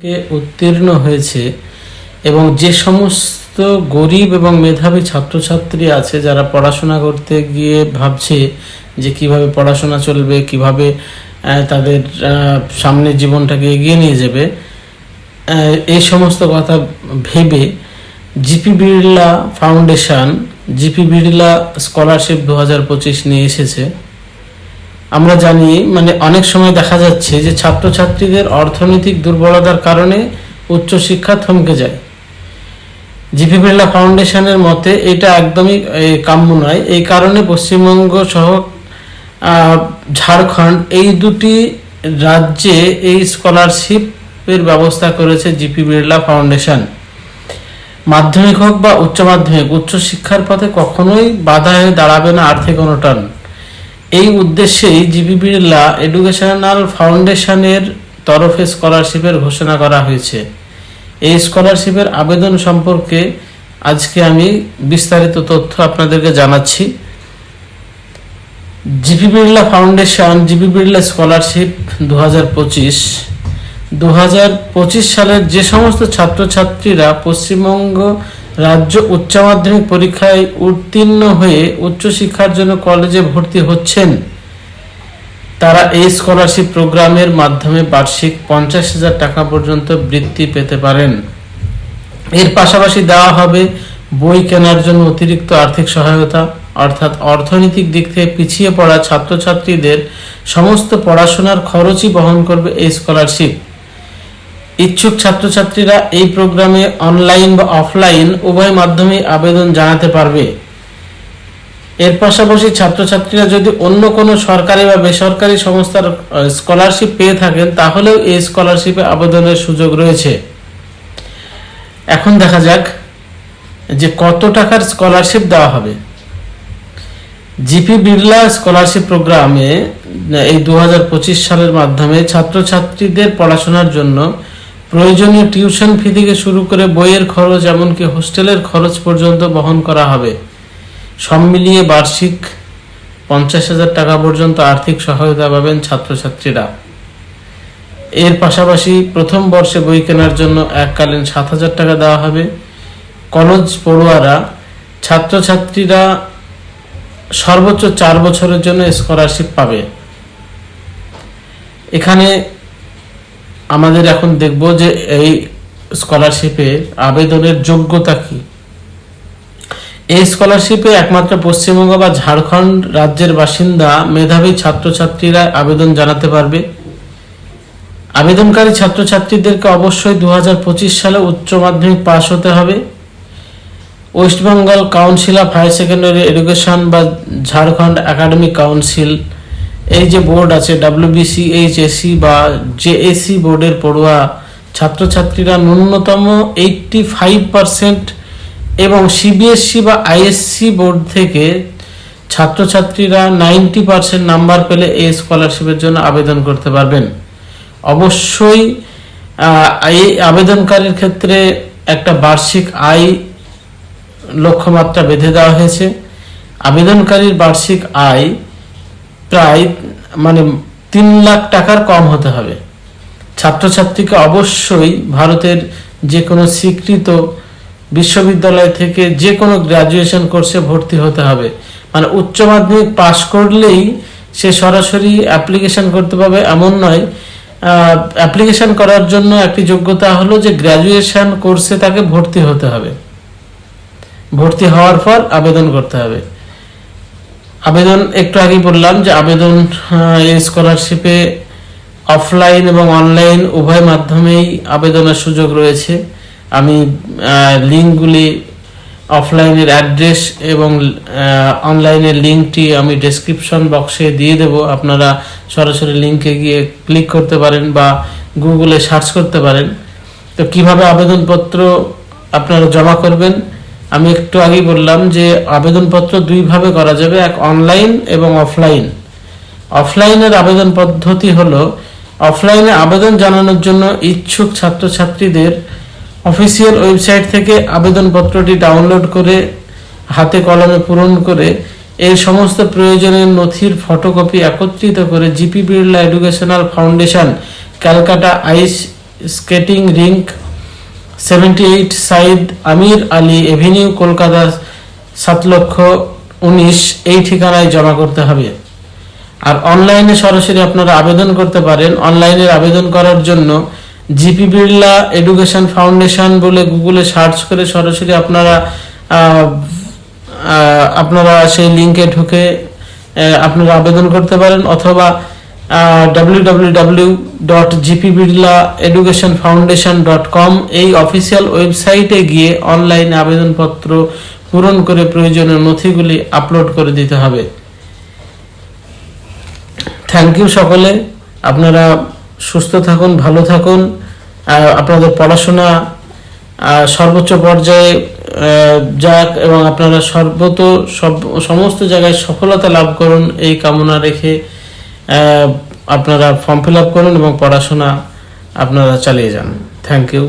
কে উত্তীর্ণ হয়েছে এবং যে সমস্ত গরিব এবং মেধাবী ছাত্রছাত্রী আছে যারা পড়াশোনা করতে গিয়ে ভাবছে যে কীভাবে পড়াশোনা চলবে কীভাবে তাদের আহ, সামনের জীবনটাকে এগিয়ে নিয়ে যাবে এই সমস্ত কথা ভেবে GP Birla foundation GP Birla scholarship দু হাজার পঁচিশ নিয়ে এসেছে। আমরা জানি মানে অনেক সময় দেখা যাচ্ছে যে ছাত্রছাত্রীদের অর্থনৈতিক দুর্বলতার কারণে উচ্চশিক্ষা থমকে যায়। জিপি বিড়লা ফাউন্ডেশনের মতে এটা একদমই কাম্য নয়। এই কারণে পশ্চিমবঙ্গ সহ ঝাড়খণ্ড এই দুটি রাজ্যে এই স্কলারশিপের ব্যবস্থা করেছে জিপি বিড়লা ফাউন্ডেশন মাধ্যমিক হোক বা উচ্চ মাধ্যমিক উচ্চশিক্ষার পথে কখনোই বাধা হয়ে দাঁড়াবে না আর্থিক অনটন। এই উদ্দেশ্যেই জিবি বিড়লা এডুকেশনাল ফাউন্ডেশনের তরফে স্কলারশিপের ঘোষণা করা হয়েছে। এই স্কলারশিপের আবেদন সম্পর্কে আজকে আমি বিস্তারিত তথ্য আপনাদেরকে জানাচ্ছি। GP Birla foundation GP Birla scholarship দু হাজার পঁচিশ দু হাজার পঁচিশ সালের যে সমস্ত ছাত্রছাত্রীরা পশ্চিমবঙ্গ রাজ্য উচ্চ মাধ্যমিক পরীক্ষায় উত্তীর্ণ হয়ে উচ্চশিক্ষার জন্য কলেজে ভর্তি হচ্ছেন, তারা এই স্কলারশিপ প্রোগ্রামের মাধ্যমে বার্ষিক পঞ্চাশ হাজার টাকা পর্যন্ত বৃত্তি পেতে পারেন। এর পাশাপাশি দেওয়া হবে বই কেনার জন্য অতিরিক্ত আর্থিক সহায়তা, অর্থাৎ অর্থনৈতিক দিক থেকে পিছিয়ে পড়া ছাত্রছাত্রীদের সমস্ত পড়াশোনার খরচই বহন করবে এই স্কলারশিপ ইচ্ছুক ছাত্রছাত্রীরা এই প্রোগ্রামে অনলাইন বা অফলাইন উভয় মাধ্যমে আবেদন জানাতে পারবে। এর পাশাপাশি ছাত্রছাত্রীরা যদি অন্য কোনো সরকারি বা বেসরকারি সংস্থার স্কলারশিপ পেয়ে থাকেন, তাহলেও এই স্কলারশিপে আবেদনের সুযোগ রয়েছে। এখন দেখা যাক যে কত টাকার স্কলারশিপ দেওয়া হবে। জিপি বিড়লা স্কলারশিপ প্রোগ্রামে এই দু হাজার পঁচিশ সালের মাধ্যমে ছাত্রছাত্রীদের পড়াশোনার জন্য প্রয়োজনীয় টিউশন ফি থেকে শুরু করে বইয়ের খরচ, এমনকি হোস্টেলের খরচ পর্যন্ত বহন করা হবে। সব মিলিয়ে বার্ষিক পঞ্চাশ হাজার টাকা পর্যন্ত আর্থিক সহায়তা পাবেন ছাত্রছাত্রীরা। এর পাশাপাশি প্রথম বর্ষে বই কেনার জন্য এককালীন সাত হাজার টাকা দেওয়া হবে। কলেজ পড়ুয়ারা, ছাত্রছাত্রীরা সর্বোচ্চ চার বছরের জন্য স্কলারশিপ পাবে। এখানে আমাদের এখন দেখব যে এই স্কলারশিপে আবেদনের যোগ্যতা কি। এই স্কলারশিপে একমাত্র পশ্চিমবঙ্গ বা ঝাড়খণ্ড রাজ্যের বাসিন্দা, মেধাবী ছাত্রছাত্রীরা আবেদন জানাতে পারবে। আবেদনকারী ছাত্রছাত্রীদেরকে অবশ্যই দু হাজার পঁচিশ সালে উচ্চ মাধ্যমিক পাশ হতে হবে। West Bengal council of higher secondary education বা ঝাড়খণ্ড একাডেমিক কাউন্সিল এই যে বোর্ড আছে ডাব্লিউবিসি এইচএসি বা জেএসি বোর্ডের পড়ুয়া ছাত্রছাত্রীরা ন্যূনতম এইটটি ফাইভ পার্সেন্ট এবং সিবিএসসি বা আইএসসি বোর্ড থেকে ছাত্রছাত্রীরা নাইনটি পার্সেন্ট নাম্বার পেলে এই স্কলারশিপের জন্য আবেদন করতে পারবেন। অবশ্যই এই আবেদনকারীর ক্ষেত্রে একটা বার্ষিক আয় লক্ষ্যমাত্রা বেঁধে দেওয়া হয়েছে। আবেদনকারীর বার্ষিক আয় প্রায় মানে তিন লাখ টাকার কম হতে হবে। ছাত্রছাত্রীকে অবশ্যই ভারতের যে কোনো স্বীকৃত বিশ্ববিদ্যালয় থেকে যে কোনো গ্রাজুয়েশন কোর্সে ভর্তি হতে হবে। মানে উচ্চ মাধ্যমিক পাশ করলেই সে সরাসরি অ্যাপ্লিকেশন করতে পারবে এমন নয়। অ্যাপ্লিকেশন করার জন্য একটি যোগ্যতা হলো যে গ্র্যাজুয়েশন কোর্সে তাকে ভর্তি হতে হবে। ভর্তি হওয়ার পর আবেদন করতে হবে। আবেদন, একটু আগেই বললাম যে আবেদন এই স্কলারশিপে অফলাইন এবং অনলাইন উভয় মাধ্যমেই আবেদনের সুযোগ রয়েছে। আমি লিঙ্কগুলি অফলাইনের অ্যাড্রেস এবং অনলাইনের লিঙ্কটি আমি ডেসক্রিপশন বক্সে দিয়ে দেব। আপনারা সরাসরি লিঙ্কে গিয়ে ক্লিক করতে পারেন বা গুগলে সার্চ করতে পারেন। তো কীভাবে আবেদনপত্র আপনারা জমা করবেন? আমি একটু আগেই বললাম যে আবেদনপত্র দুইভাবে করা যাবে, এক অনলাইন এবং অফলাইন অফলাইনের আবেদন পদ্ধতি হলো অফলাইনে আবেদন জানানোর জন্য ইচ্ছুক ছাত্রছাত্রীদের অফিসিয়াল ওয়েবসাইট থেকে আবেদনপত্রটি ডাউনলোড করে, হাতে কলমে পূরণ করে এই সমস্ত প্রয়োজনীয় নথির ফটোকপি একত্রিত করে GP Birla educational foundation Calcutta ice skating rink seventy eight Syed Amir Ali avenue Kolkata সাত লক্ষ উনিশ, এই ঠিকানায় জমা করতে হবে। আর অনলাইনে সরাসরি আপনারা আবেদন করতে পারেন। অনলাইনে আবেদন করার জন্য জিপি বিড়লা এডুকেশন ফাউন্ডেশন বলে গুগলে সার্চ করে সরাসরি আপনারা আপনারা সেই লিংকে ঢুকে আপনারা আবেদন করতে পারেন। অথবা কম এই অফিসিয়াল ওয়েবসাইটে গিয়ে অনলাইনে আবেদনপত্র পূরণ করে প্রয়োজনীয় নথিগুলি আপলোড করে দিতে হবে। থ্যাংক ইউ সকলে। আপনারা সুস্থ থাকুন, ভালো থাকুন। আপনাদের পড়াশোনা সর্বোচ্চ পর্যায়ে যাক এবং আপনারা সর্বত সব, সমস্ত জায়গায় সফলতা লাভ করুন, এই কামনা রেখে আপনারা ফর্ম ফিল আপ করুন এবং পড়াশোনা আপনারা চালিয়ে যান। Thank you